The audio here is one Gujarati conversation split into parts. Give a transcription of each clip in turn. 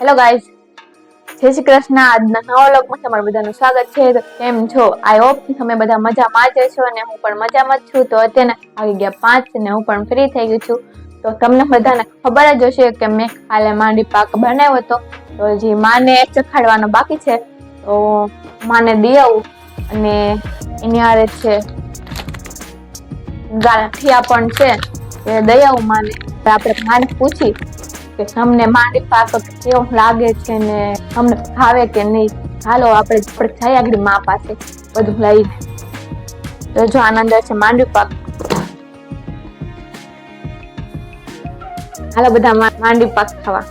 હેલો ગાઈઝ જય શ્રી કૃષ્ણ. આજના નવા લોકમાં તમારું બધાનું સ્વાગત છે. કેમ છો? આઈ હોપ તમે બધા મજામાં જ છો અને હું પણ મજામાં જ છું. તો અત્યારે આવી ગયા પાંચ ને હું પણ ફ્રી થઈ ગઈ છું. તો તમને બધાને ખબર જ હશે કે મેં કાલે માંડી પાક બનાવ્યો હતો. તો જે માને ચખાડવાનો બાકી છે. તો માને દઈ અને એની આરે છે ગાંઠિયા પણ છે. એ દઈ આવું માને. આપણે માને પૂછી. કે તમને માંડી પાક કેવો લાગે છે ને તમને ભાવે કે નહીં? હાલો, આપણે જઈ આગળ મા પાસે બધું લઈ. તો જો આનંદ છે માંડવી પાક. હાલો, બધા માંડવી પાક ખાવા.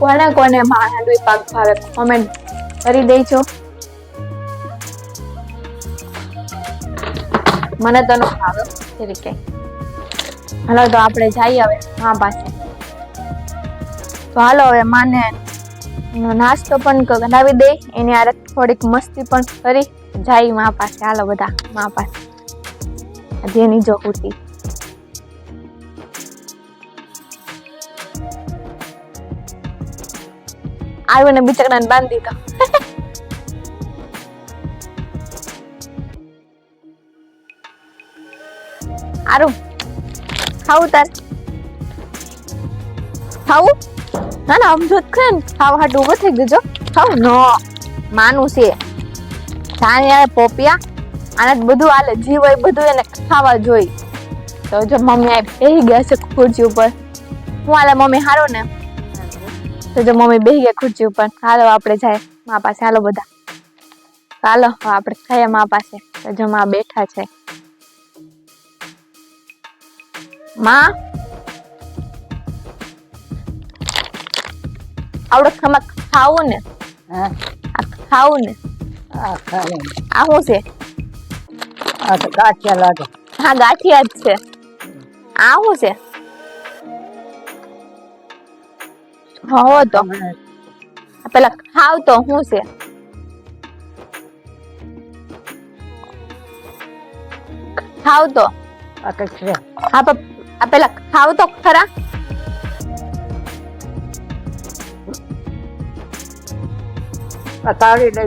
કોને કોને માંડવી પાક ભાવે કોમેન્ટ કરી દેજો. મને તનો ભાવે તરીકે હાલો તો આપણે જઈએ હવે. મા પાસે તો હાલો હવે માને નાસ્તો પણ કરાવી દે. એની આરે થોડીક મસ્તી પણ કરી. જાય મા પાસે. હાલો બધા, મા પાસે. એની જો હુતી આવ્યો ને બિચારાને બાંધી દીધો. આરું ખાવું તાર ખાવું ના ના આમ જોત ખરે ખાવા હાટું ઊભો થઈ ગયો ખાવ નો. માનું છે. જાણે યાર પોપિયા આને બધું હાલે જીવ હોય બધું એને ખાવા જોઈ. તો જો મમ્મી આ બેહી ગયા છે ખુરશી ઉપર. હું હાલે મમ્મી હારો ને? તો જો મમ્મી બેહી ગયા ખુરશી ઉપર. હાલો આપણે જાય મા પાસે. હાલો બધા. હાલો આપણે ખાઈએ મા પાસે. તો જો મા બેઠા છે. માં આવડે ખમા ખાવું ને હા ખાવું ને આ ખાલી આ શું છે આ તો ગાંઠિયા લાગે હા ગાંઠિયા જ છે આ શું છે હો તો પેલા ખાવ તો શું છે ખાવ તો આ કંઈક છે હા પણ આ પેલા ખાવ તો ખરા?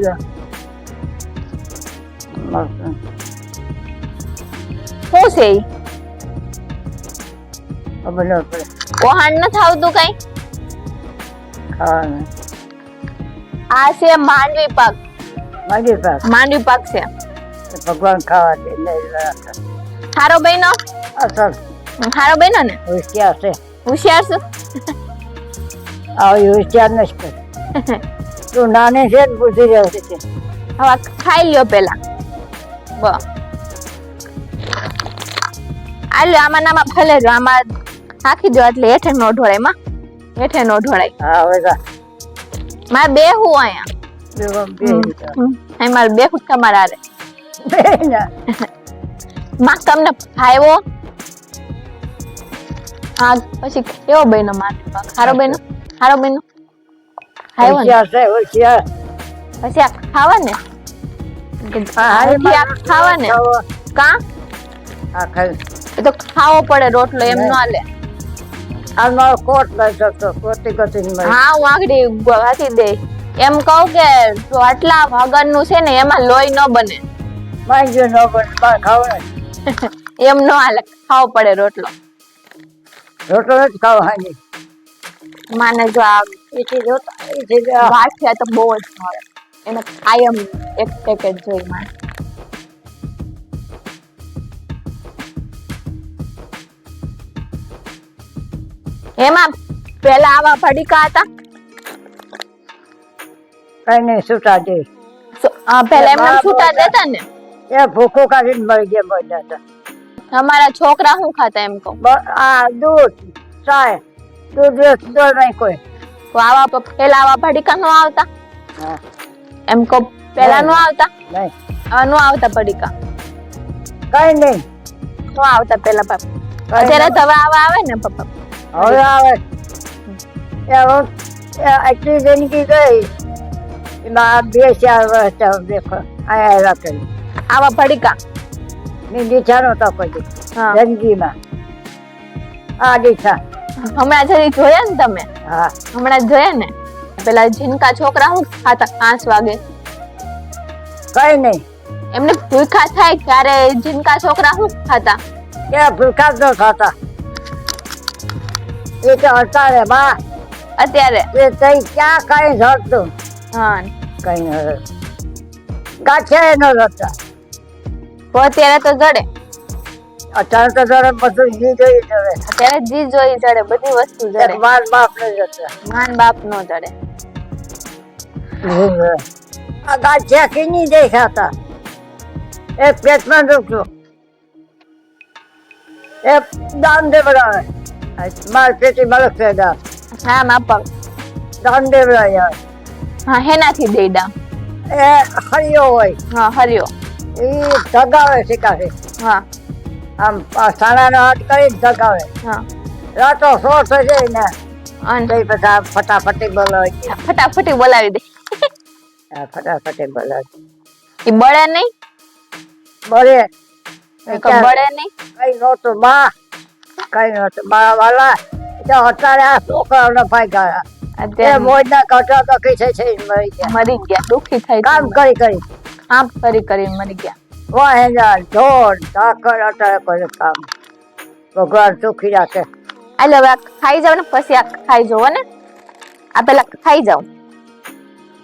લો બસ. શું છે ખબર ન પડે કોહાણ કઈ આ છે માંડવી પાક. માંડવી પાક? માંડવી પાક છે. ભગવાન ખાવા દે લઈ બહેનો. અસર હારો બેનો ને? હોશિયાર છે. હોશિયાર છું? આવી હોશિયાર નથી તું નાની છે ને બુદ્ધિ રહેશે છે. હવે ખાઈ લ્યો પેલા બ. આ આમાં નામાં ભલે જો આમાં હાખી દો એટલે હેઠે નો ઢોળાયમાં. હેઠે નો ઢોળાય. હા હવે જા. મારે બે હું અહીંયા. મારે બે ફૂટકા તમારા રે માં તમને ભાઈવો હા પછી કેવો બહેનો મારે હારો બહેનો? હારો બહેનો? ખાયો ને? છે? હોશિયાર પછી આ ખાવા ને ખાવા. ને કા? આ ખાઈ. એ તો ખાવો પડે રોટલો એમ ન હાલે. આનો કોટ લઈ જતો કોટી કોટી હા હું આગળ વાંચી દે. એમ કહું કે આટલા વગરનું છે ને એમાં લોહી ન બને. માંગ્યું ન બને ખાવ એમ ન હાલે ખાવો પડે રોટલો. રોટલો જ ખાવ હાજી માને જો આ એથી જો એથી વાત છે તો બહુ જ ભાવે. એને કાયમ એક પેકેટ જોઈ મારે એમાં પેલા આવા ભડીકા હતા? કઈ નહીં છૂટા દે પેલા એમને છૂટા દેતા ને? એ ભૂખો કાઢીને મળી ગયા બધા હતા. અમારા છોકરા શું ખાતા એમ કહો? આ દૂધ ચાય દૂધ વેચ દો નહીં કોઈ તો આવા પેલા આવા ભડીકા નો આવતા? એમ કહો પેલા નો આવતા? નહીં. આ નો આવતા ભડીકા કઈ નહીં. નો આવતા પેલા કઈ અત્યારે. તો આવા આવે ને પપ્પા હવે આવે. આટલી જિંદગી ગઈ. એમાં બે ચાર વર્ષ દેખો. આયા કરી. આવા ભડીકા મેં દીઠા નહોતા કોઈ હા. જિંદગીમાં. આ દીઠા હમણાં જરી જોયા ને તમે હા. હમણાં જ જોયા ને? પેલા જીનકા છોકરા હું ખાતા પાંચ વાગે. કઈ નહીં. એમને ભૂખા થાય ત્યારે જીનકા છોકરા હું ખાતા? કે ભૂખા જ ન થતા એ તો અત્યારે બા. અત્યારે? એ તઈ ક્યાં કઈ જડતું હા. કઈ ન જડતું. ગાંઠિયા ન જડતા તો અત્યારે તો જડે. અત્યારે તો જડે બધું જી જોઈ જડે. અત્યારે જી જોઈ જડે બધી વસ્તુ જડે. માન બાપ ને જડે માન બાપ નો જડે. આ ગાંઠિયા કીની દેખાતા. એક પેટમાં દુખતું. એક દાન દેવડાવે માર પેટી મળે છે દાન હા માપક દાન દેવડાવે હા હેનાથી દેડા. એ હરિયો હોય. હા હરિયો એ જગાવે શીખાશે હા. આમ સાણાનો હાથ કરી જગાવે હા. રાતો સો ને અને? પછી ફટાફટી બોલાવે ફટાફટી બોલાવી દે. ફટાફટી બોલાવે એ બળે નહીં? બળે. બળે નહીં? કઈ નહોતું બા. કઈ નહોતું. મારા વાલા અત્યારે આ છોકરાઓને એ અત્યારે મોજના કટા તો કઈ છે છે મરી ગયા. મરી ગયા દુખી થાય કામ કરી કરી. આમ કરી કરી મરી ગયા. વાહેજા જોર ઢાકર અત્યારે કરે કામ. ભગવાન સુખી રાખે. એટલે હવે ખાઈ જાવ ને પછી આ ખાઈ જાવ ને. આ પેલા ખાઈ જાવ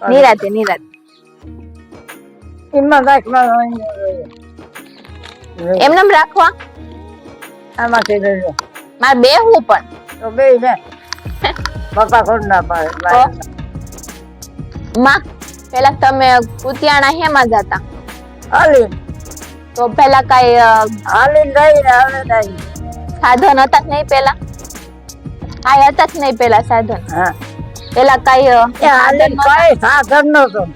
નિરાતે નિરાતે. એમાં ગાંઠમાં એમને એમ રાખવા? આમાંથી કહી લો. મારે બે હું પણ. તો બે ને. પપ્પા ખોટ ના પાડે? માં? પેલા તમે કુતિયાણા હેમાં જતા? હાલી તો પેલા કઈ હાલી રહી ને હાલે નહીં સાધન હતા કે નહીં પેલા કાંઈ હતા કે નહીં પેલા સાધન? હા. પેલા કઈ હાલી કઈ સાધન નતું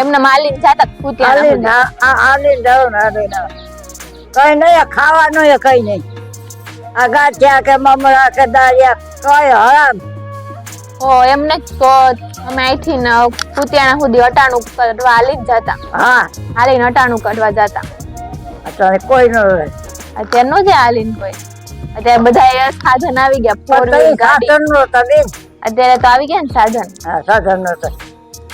એમને માલિન જાતા હાલી કુતિયાણા. આ હાલી જાવ ને હાલી ના કઈ નહીં ખાવાનું કઈ નહીં. આ ગાંઠિયા કે મમરા કે દાળિયા કઈ હરામ. ઓ એમને તો અમે અહીંથી કુતિયાણા સુધી અટાણું કરવા હાલી જ જતા. હા. હાલીને અટાણું કાઢવા જતા. અત્યારે કોઈ ન અત્યારે નો જાય હાલીને કોઈ. અત્યારે બધા સાધન આવી ગયા ફોર વ્હીલ સાધન નો બેન. અત્યારે તો આવી ગયા ને સાધન. હા સાધન નતું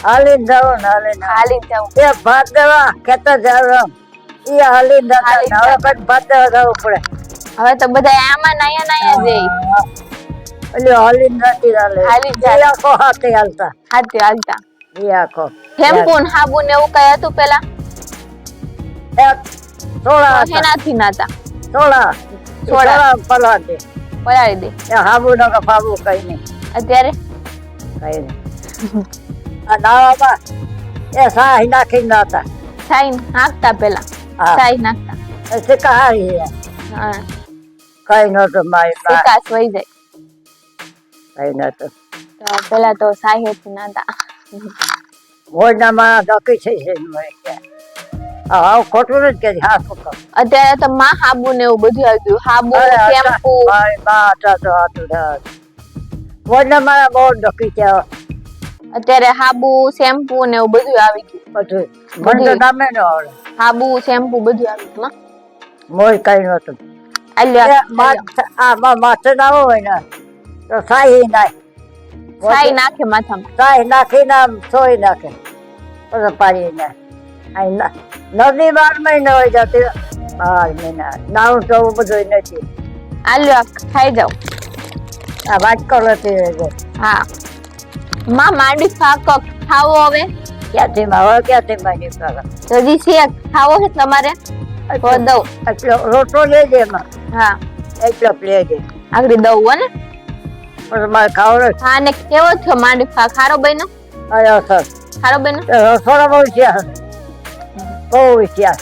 હાલી જાવ ને હાલી ના હાલી જ જવું એ ભાત દેવા ખેતર જાવ એ હાલી જતા હવે કઈ ભાત દેવા જવું પડે. હવે તો બધા આમાં નાયા નાયા જઈ એટલે હાલી નથી હાલે હાલી જ જાય. એ આખો હાથે હાલતા હાથે હાલતા એ આખો શેમ્પુ ને ને એવું કઈ હતું પેલા એક હતા એનાથી નાતા થોડા થોડા. થોડા પલાળે પલાળી દે એ હાબુ ન કે ફાબુ કઈ નહીં અત્યારે કઈ નહીં આ દાવામાં એ સાહી નાખી નાતા સાઈ નાખતા પેલા હા. સાઈ નાખતા એ સિક્કા હારી છે. હા કઈ નતું મારી પાસે વિકાસ વહી જાય નતું તો પેલા તો સાહેબ નાતા ભોજના માં ડકી છે છે હા ખોટું જ કે હા અત્યારે તો માં હાબુ ને એવું બધું આવી ગયું હાબુ શેમ્પુ. બા તો ભોજના મારા બહુ ડકી છે અત્યારે હાબુ શેમ્પુ ને એવું બધું આવી ગયું. બધું. મને તો ન આવડે. હાબુ શેમ્પુ બધું આવી ગયું મોય કઈ નતું આ માથે ના હોય ને તો સાહી નાય સાહી નાખે માથામાં. સાહી નાખીને આમ સોઈ નાખે. પછી પાડી નાખે. નદી બાર મહિના હોય જતી બાર મહિના. નાવું તો બધું નથી. આલ્યો ખાઈ જાવ આ વાટકો નથી. હા. માં માંડી ફાકો ખાવો હવે? ક્યાંથી હવે ક્યાંથી માંડી ફાકો? હજી શેક ખાવો છે તમારે? તો દઉં. એટલો રોટલો લેજે એમાં. હા. એટલો લેજે. આગળ દઉં ને. મારે ખાવો હા ને કેવો છો માંડી શાક ખારો બન્યો? અરે સર ખારો બન્યો? રસોડા બહુ હોશિયાર બહુ હોશિયાર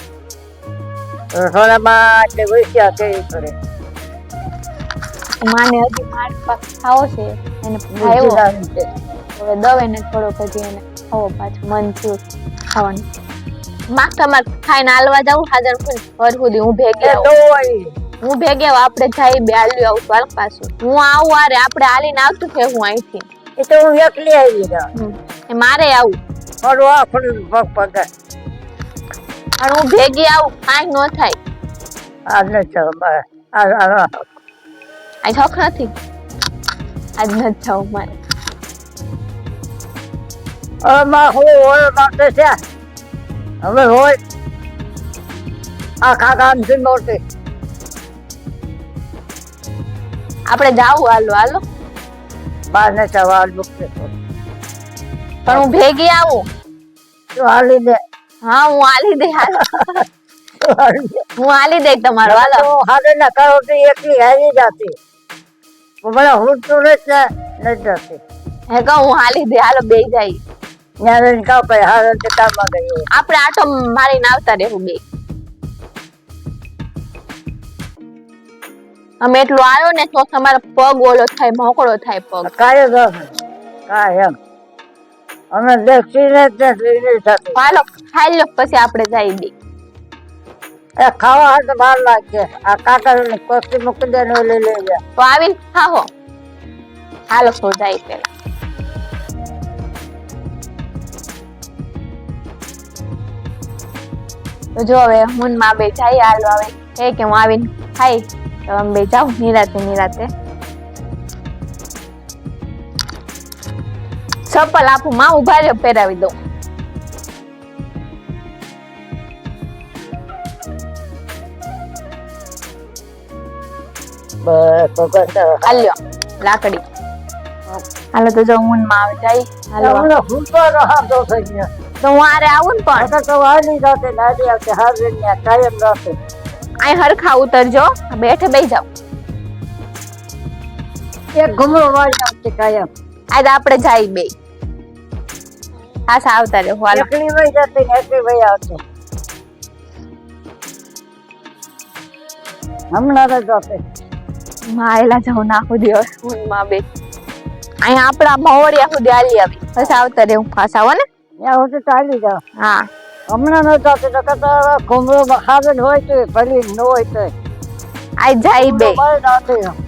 રસોડામાં એટલે હોશિયાર કેવી કરે. માને હજી માંડી પાક ખાવો છે એને ખાયો. હવે દવે ને થોડોક હજી એને ખાવો પાછું મન થયું ખાવાનું. માં તમારે ખાઈને હાલવા જાવું હાજર ખુદ હર સુધી હું ભેગી આવું. હું ભેગે આવું આપણે જઈ બે હાલ્યું આવું હાલ પાછું. હું આવું આરે આપણે હાલીને આવતું છે હું અહીંથી. એ તો હું એકલી આવી એ મારે આવું. મારું આખું પગ પગ. અને હું ભેગી આવું કાંઈ ન થાય. આ ન જાઉં આ આ- આ આ હક નથી. આજ ન જાઉં મારે. આમાં હું હોય માટે છે. હવે હોય. આખા ગામથી મોટી આપણે જાવું હાલો હાલો. બાર ને હાલ મૂકશે પણ હું ભેગી આવું. તું હાલી દે. હા હું આલી દે હાલ. હું હાલી દે હું આલી દે તમારો હાલો. હાલે ના કરો તો એકલી હારી જતી. મને હું તો નથી ને જતી. હે કહું હું હાલી દે હાલો બે જાય. ન્યારે કહું ભાઈ હારે કામમાં ગયો આપણે આટો મારીને આવતા રહેવું બે. અમે એટલું આવ્યો ને તો તમારો પગ ઓલો થાય મોકળો થાય પગ. કાયો દસ કાય એમ. અમે દેખીને જ નહીં હાલો ખાઈ લો પછી આપણે જઈ દે એ ખાવા હાથ બહાર લાગશે આ કાકા કોસ્ટી મૂકી દે ને લઈ લેજે તો આવીને ખાહો. હાલો તો જાય પેલા. તો જો હવે હું માં બે જાય હાલો હે કે હું આવીને ખાઈ. તો અમે બે જાઉં નિરાતે નિરાતે ચપ્પલ આપું માં ઊભા રહ્યો પહેરાવી દઉં તો હાલ્યો લાકડી હાલો તો જો હું ને માં જાય હાલો ભૂલતો ન હાથો થઈ ગયો તો હું આરે આવું ને પણ તો વાલી જાતે નાડી આવશે હાજર ત્યાં કાયમ રહેશે અહીં હરખા ઉતરજો. બેઠ બેસી જાઓ. એક ઘૂમરો વાળી આવશે કાયમ. આજે આપણે જાય બે. હા આવતા રહ્યો હાલ. એકલી વઈ જતી ને એકલી વહી આવશે. હમણાં જ જશે માયલા એલા જાઉં ના સુધી હવે હું માં બે. અહીંયા આપણા મોવડિયા સુધી આલી આવી. પછી આવતા રહ્યો પાછા આવો ને. ત્યાં સુધી ચાલી જાઓ. હા. હમણાં નતા તો કદાચ ઘૂમરો હાજર હોય તો ભલી ન હોય તો આ જાય બે.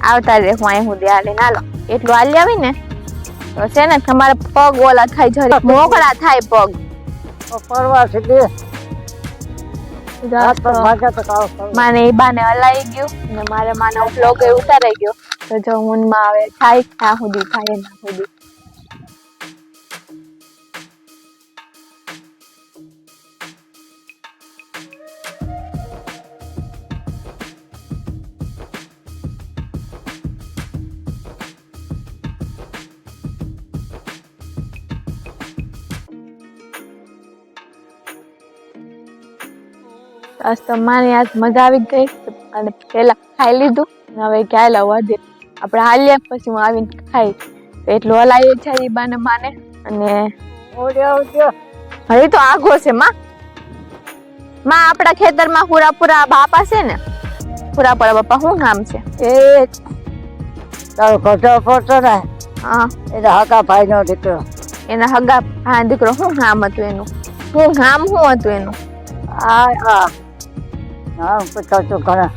આવતા રે હું અહીં સુધી હાલી હાલો એટલું હાલી આવી ને તો છે ને તમારા પગ ઓલા થાય જરી. મોકળા થાય પગ. પરવા છે દે માને એ બાને હલાઈ ગયું ને મારે માનો બ્લોગ એ ઉતારાઈ ગયો. તો જો હું આવે થાય ત્યાં સુધી થાય ના સુધી. આજ તો મારી આજ મજા આવી ગઈ અને પેલા ખાઈ લીધું. હવે ક્યાંય લાવવા દે. આપણે હાલ્યા પછી હું આવીને ખાઈ એટલું હલાવી છે એ બાને માને અને હવે તો આઘો છે માં. માં આપણા ખેતરમાં હુરાપુરા બાપા છે ને? પૂરાપુરા બાપા શું નામ છે? એ તારો કટો પડતો ને હા. એટલે હગા ભાઈ નો દીકરો. એના હગા હા દીકરો શું નામ હતું એનું? શું નામ શું હતું એનું? આ આ. હા પૂછો તો ઘણા.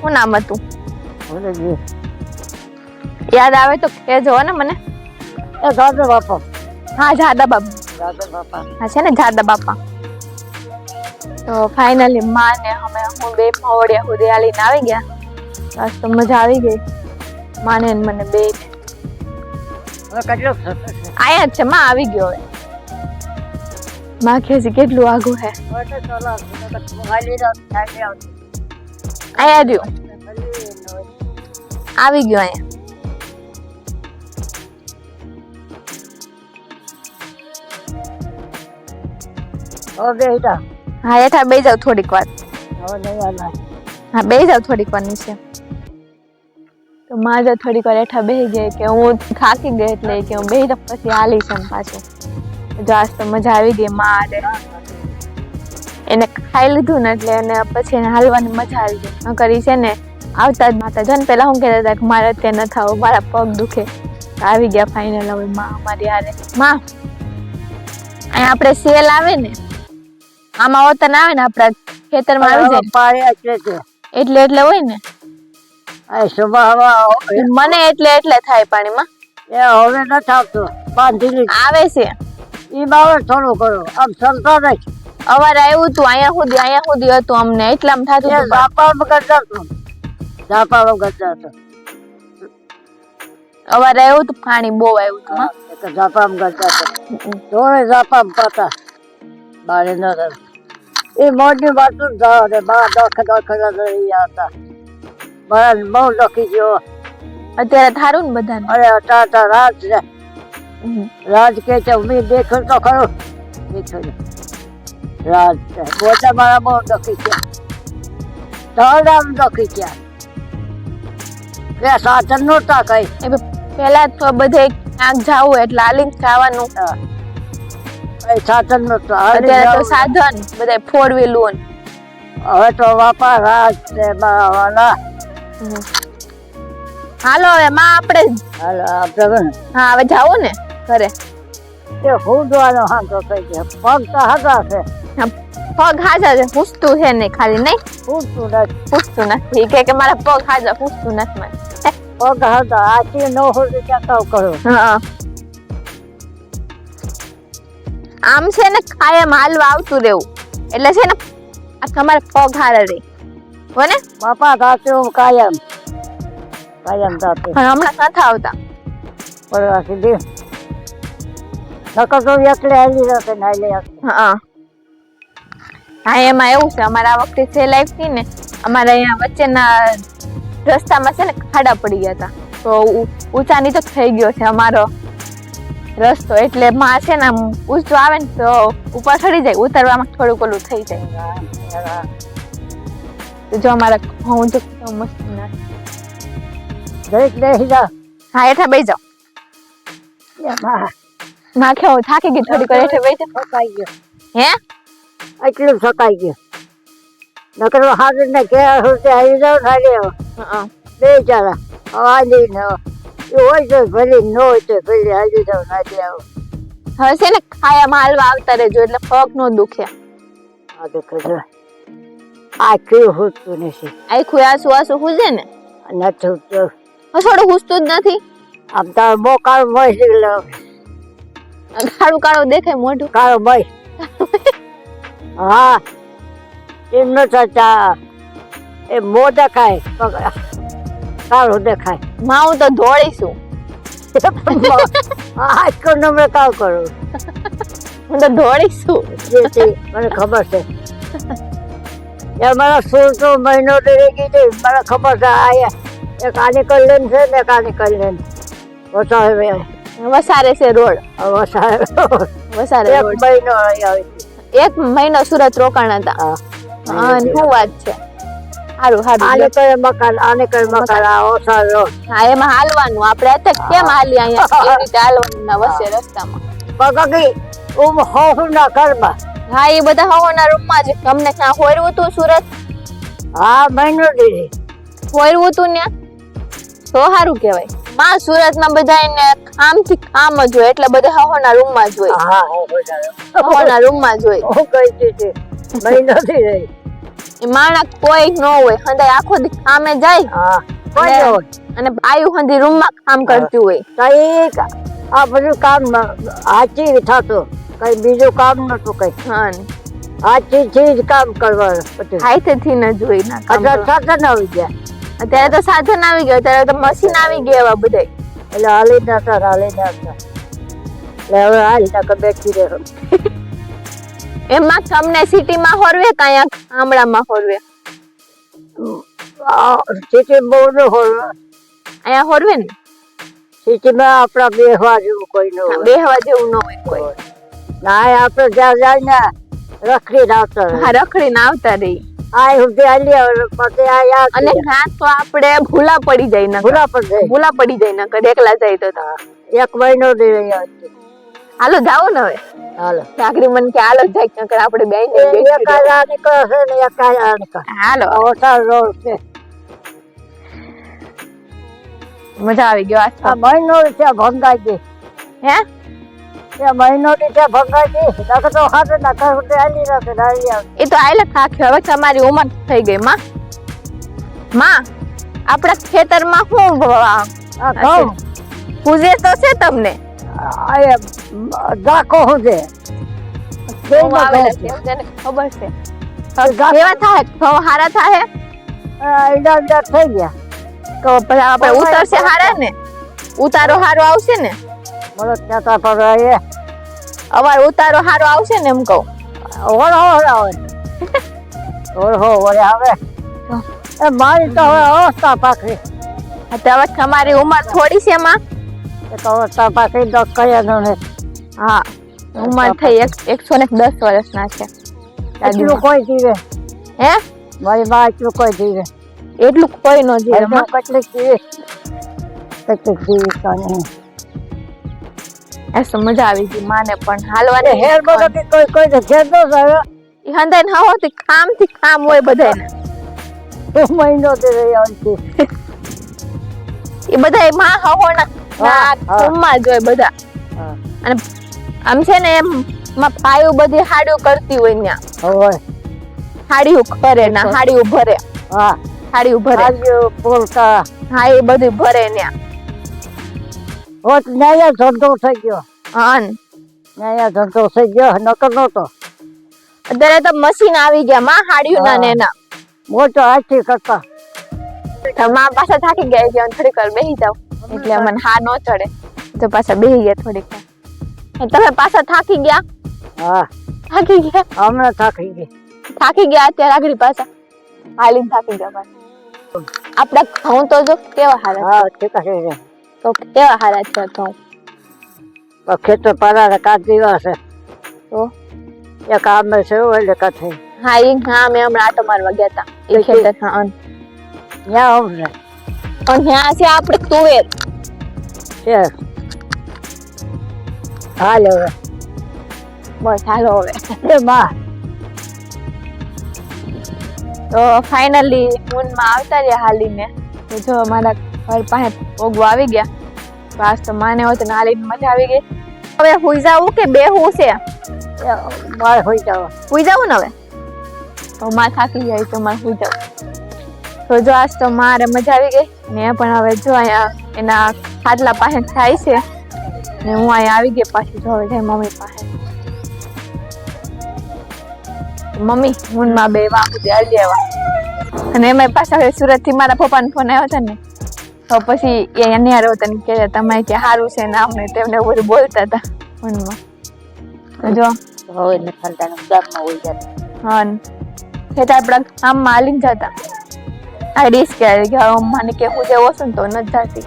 શું નામ હતું? ભૂલી યાદ આવે તો કહેજો ને મને. એ જાદા બાપા. હા જાદા બાપા. જાદા બાપા. હા છે ને જાદા બાપા. તો ફાઇનલી માં ને અમે હું બે મોડિયા સુધી હાલીને આવી ગયા. બસ તો મજા આવી ગઈ. માને ને મને બે. આયા જ છે માં આવી ગયો હવે. માં હજી છે કેટલું આઘું હે અહીંયા રહ્યું. આવી ગયો અહીંયા ઓકે બે હા હેઠા બે જાવ થોડીક વાર હા બે જાવ થોડીક વાર નીચે તો માં જો થોડીક વાર હેઠા બેસી ગઈ કે હું થાકી ગઈ એટલે કે હું બેસી પછી હાલીશ એમ પાછું જો આજ તો મજા આવી ગઈ મારે. એને ખાઈ લીધું ને એટલે એને પછી એને હાલવાની મજા આવી ગઈ. નકર ઈ છે ને આવતા જ માતા જન પહેલાં હું કહેતા હતા કે મારે અત્યારે ન થાવ મારા પગ દુખે. આવી ગયા ફાઇનલ હવે માં અમારી હારે. માં અહીંયા આપણે સેલ આવે ને આમાં વતન આવે ને આપણા ખેતરમાં આવી જાય એટલે એટલે હોય ને. મને એટલે એટલે થાય પાણીમાં. એ હવે નથી આવતું બાંધી આવે છે. ઈ બાવે થોડું કરો. આમ સંતો નહીં. અવાર આવ્યું તું અહીંયા સુધી અહીંયા સુધી હતું અમને. એટલામાં થતું એ હતું ઝાપા વગર જતું. ઝાપા વગર જતું. અવારે આવ્યું તું પાણી બહુ આવ્યું તું ઝાપામ કરતા ધોળે જાપામ પાતા. બારે ન એ મોટી વાતું જ જાવ રે બા દખ દખ હતા મારા બહુ લખી ગયો અત્યારે થારું ને બધાને? અરે અટા અટા રાત હમ. રાજ કે છે ઉમી દેખો તો ખરું. દેખો રાજ છે મારા બહુ ડકી છે. તળામ ડકી છે. કે સાચન નહોતા કઈ. એ પહેલા તો બધે ક્યાંક જાવું એટલે હાલીને જવાનું. સાધન નહોતું. અત્યારે તો સાધન બધા ફોર વ્હીલું હવે તો બાપા રાજ છે મારા હાલો હવે માં આપણે હાલો આપણે હા હવે જાવું ને? ઘરે એ હુંદવાનો હાંધો થઈ ગયો. પગ તો હતા છે. પગ હાજા છે પૂછતું છે નહીં ખાલી નહીં? પૂછતું નથી. પૂછતું નથી. કે કે મારા પગ હાજા પૂછતું નથી મને. પગ હતા આથી નો હોય ત્યાં કાવ કરો. હા. આમ છે ને કાયમ હાલવા આવતું રહેવું. એટલે છે ને આ તમારે પગ હારા રે. બને બાપા હું કાયમ. કાયમ પણ હમણાં નથી આવતા. પડવા સુધી. નકર તો એકલે હાલી જશે ને હાલી હા. હા એમાં એવું છે અમારા આ વખતે સેલ આવી થી ને અમારે અહીંયા વચ્ચેના રસ્તામાં છે ને ખાડા પડી ગયા હતા. તો ઊંચા નીચે થઈ ગયો છે અમારો રસ્તો. એટલે માં છે ને ઊંચો આવે ને તો ઉપર ચડી જાય ઉતરવામાં થોડુંક ઓલું થઈ જાય. તો જો અમારા હું તો મસ્ત ના હા હેઠા બેસી જાઓ. એમાં નાખે હું થાકી ગઈ થોડીક કરે છે બેસી થકાઈ ગયો. હે? એટલું થકાઈ ગયો. નકરો હાજર ને ઘેર સુધી આવી જાવ આવો. હા. બે ચારા આલી ન હોય. તો ભલે ન હોય તો ભલે આવી જાવ ને આવ. હવે છે ને ખાયામાં હાલવા આવતા રહેજો એટલે પગ નો દુખે. આ દુખે જો આ કેવું હોતું નથી. આખું આસુ આસુ હુજે ને? નથી હોતું. થોડું હુસતું જ નથી. આમ તો મોકાળ મય નીકળ્યો કાળું કાળું દેખાય મોઢું. કાળો મય હા. એમ ન થતા. એ મો દેખાય પગ કાળો દેખાય. માં હું તો ધોળીશું આ કો નંબર કાવ કરું હું તો જે મને ખબર છે. યાર મારા સોળસો મહિનો રહી ગઈ છે મને ખબર છે આ એક આની કલ્યાણ છે ને એક આની કલ્યાણ વસારે છે રોડ. વસાવે વસારે એક મહિનો એક મહિનો સુરત રોકાણ હતા. શું વાત છે. સારું આને સારું મકાન આને કરે મકાન આ ઓછા રોડ. હા એમાં હાલવાનું. આપણે અત્યારે કેમ હાલી અહીંયા? રીતે હાલવાનું ના વચ્ચે રસ્તામાં? પગકી ઉમ હોફ ના ઘરમાં. હા એ બધા હવાના રૂમમાં જ. તમને ક્યાં હતું સુરત? હા મહિનો દીધી હોયરું હતું ને તો સારું કહેવાય. માં સુરતમાં બધાને કામથી આમ જ હોય એટલે બધા હવાના રૂમમાં જ હોય. હા હો બધા. રૂમમાં જ હોય. હું થી રહી. માણસ કોઈ ન હોય હંદાય આખો દી કામે જાય. હા કોઈ અને- હોય. અને આયુ હંધી રૂમમાં કામ કરતી હોય. કંઈક આ બધું કામ હાચી થતું. કઈ બીજું કામ નતું કઈ. હા. હાચી થી જ કામ કરવાનું બધું હાથેથી ન જોઈ ના અત્યારે સાધન આવી ગયા. અત્યારે તો સાધન આવી ગયા અત્યારે તો મશીન આવી ગયા એવા બધા એટલે હાલી નતા હાલી નતા એટલે હવે હાલ નકર બેઠી રહે એમાં તમને સિટીમાં હોરવે કાંઈ ગામડામાં હોરવે? સિટી બહુ ન હોરવે. અહીંયા હોરવે ને? સિટીમાં આપણા બેહવા જેવું કોઈ ન હોય. બેહવા જેવું ન હોય કોઈ. ના આપણે જ્યાં જાય ને રખડી આવતા હા રખડીને આવતા રહી આ સુધી આવે પછી આયા અને ના તો આપણે ભૂલા પડી જાય નકર. ભૂલા પડી જાય. ભૂલા પડી જાય નકર એકલા જાય તો. એક મહિનો દે હાલો જાઓ ને હવે. હાલો. ચાકરી મન કે હાલો જાય નકર આપણે બેન એક આ નીકળે છે ને એક આ નીકળે. હાલો. ઓસા રોડ છે. મજા આવી ગયો આ મહિનો છે ભંગાઈ ગઈ. હે? એ મહિનો થી છે ભંગાઈ ગઈ તો હાથે ના કર ઉઠે આલી રહેશે ડાળી આવે. એ તો આયલા થાક્યો હવે તમારી ઉંમર થઈ ગઈ માં. માં આપણા ખેતરમાં શું ભવા પૂજે તો છે તમને? આ છે. ખબર છે. કેવા થાય ઘઉં હારા થાય ઈડા ઈડા થઈ ગયા. તો પછી આપણે ઉતરશે હારા ને? ઉતારો હારો આવશે ને? મને કહેતા પડે એ અવાર ઉતારો હારો આવશે ને એમ કહું. ઓળો આવે. હો વળે આવે. એ મારી તો હવે અવસ્થા પાકડી. અત્યારે તો તમારી ઉંમર થોડી છે એમાં? એ તો અવસ્થા પાકડી તો કયા ને હા ઉંમર થઈ એક એકસો ને દસ વર્ષના છે. એટલું કોઈ જીવે. હે? મારી બા એટલું કોઈ જીવે. એટલું કોઈ ન જીવે. કેટલીક જીવે. કેટલીક જીવી તો નહીં. એ તો મજા આવી ગઈ માને પણ હાલવાની હેર બધો કે કોઈ કોઈ તો ઘેર નો હંદે ન હો તે કામથી કામ હોય બધાને મહિનો તે રહી આવતી એ બધા માં હો ના ના જ હોય બધા. અને આમ છે ને એમ માં પાયું બધી હાડ્યું કરતી હોય ત્યાં હોય હાડિયું કરે ના હાડિયું ભરે. હા. હાડિયું ભરે. આજે પોલકા. હા એ બધું ભરે ત્યાં હોત ન્યાય ધંધો થઈ ગયો. હા. ને. ન્યાય ધંધો થઈ ગયો નકર નતો અત્યારે તો મશીન આવી ગયા માં હાડ્યું ના ને. એના. મોટો હાથી કરતા. તો માં પાછા થાકી ગયા છે થોડીક વાર બેસી જાવ એટલે મને હા નો ચડે. તો પાછા બેસી ગયા થોડીક વાર. તમે પાછા થાકી ગયા? હા. થાકી ગયા? હમણાં થાકી ગઈ થાકી ગયા અત્યારે આગળ પાછા. હાલીને થાકી ગયા પાછા. આપડા ઘઉં તો જો કેવા હારા હા ઠીક છે. તો કેવા હારા છે ઘઉં તો ખેતર પાડા કાચ દીવા છે. તો? કામ આમે છે એટલે થઈ હા ઈ હા મેં હમણાં આટો મારવા ગયા હતા એ ખેતર હા અન. ત્યાં અમને પણ ત્યાં છે આપણે તુવેર. છે. હાલ હવે. બસ હાલો હવે. એ માં તો ફાઇનલી મૂનમાં આવતા રહ્યા હાલીને. તો જો અમારા ઘર પાસે ઓગવા આવી ગયા. તો આજ તો માને હોત ને લઈને મજા આવી ગઈ. હવે હુઈ જાવું કે બે હું છે? મારે હોઈ જાવ. હુઈ જાવું ને હવે? તો માં થાકી જાય તો મારે હુઈ જાવું. તો જો આજ તો મારે મજા આવી ગઈ. ને પણ હવે જો અહીંયા એના ખાટલા પાસે થાય છે. ને હું અહીંયા આવી ગઈ પાછી જો હવે જાય મમ્મી પાસે. મમ્મી મૂનમાં બે વાગું આવી આવ્યા અને એમાં પાછા સુરતથી સુરતથી મારા પપ્પાનો ફોન આવ્યો હતો ને. તો પછી એ અહીંયા રહ્યો ને કે તમે કે સારું છે ને આમ તેમને બધું બોલતા હતા. ફોનમાં તો જો. હવે ને ખંડાના ગામમાં હોય જાય હા ને. ખેતર આપણા આમ માલિન જતા આ ડીશ કે કે મને કે હું જેવો છું ને તો નથી જાતી.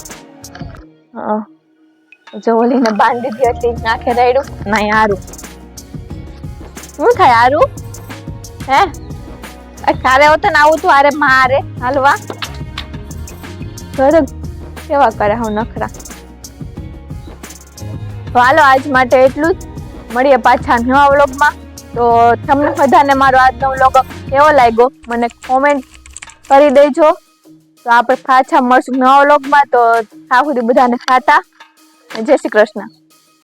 હા. જો ઓલીને બાંધી દીધી હતી નાખે રાયડું. ના હારું. શું થાય હારું? હે? કાલે હોતો ને આવું તું અરે મારે હાલવા. ઘરે કેવા કરે હું નખરા? તો હાલો, આજ માટે એટલું જ. મળીએ પાછા નવા વ્લોગમાં. તો તમને બધાને મારો આજનો વ્લોગ કેવો લાગ્યો? મને કોમેન્ટ કરી દેજો. તો આપણે પાછા મળશું નવા વ્લોગમાં. તો આ સુધી બધાને ખાતા જય શ્રી કૃષ્ણ.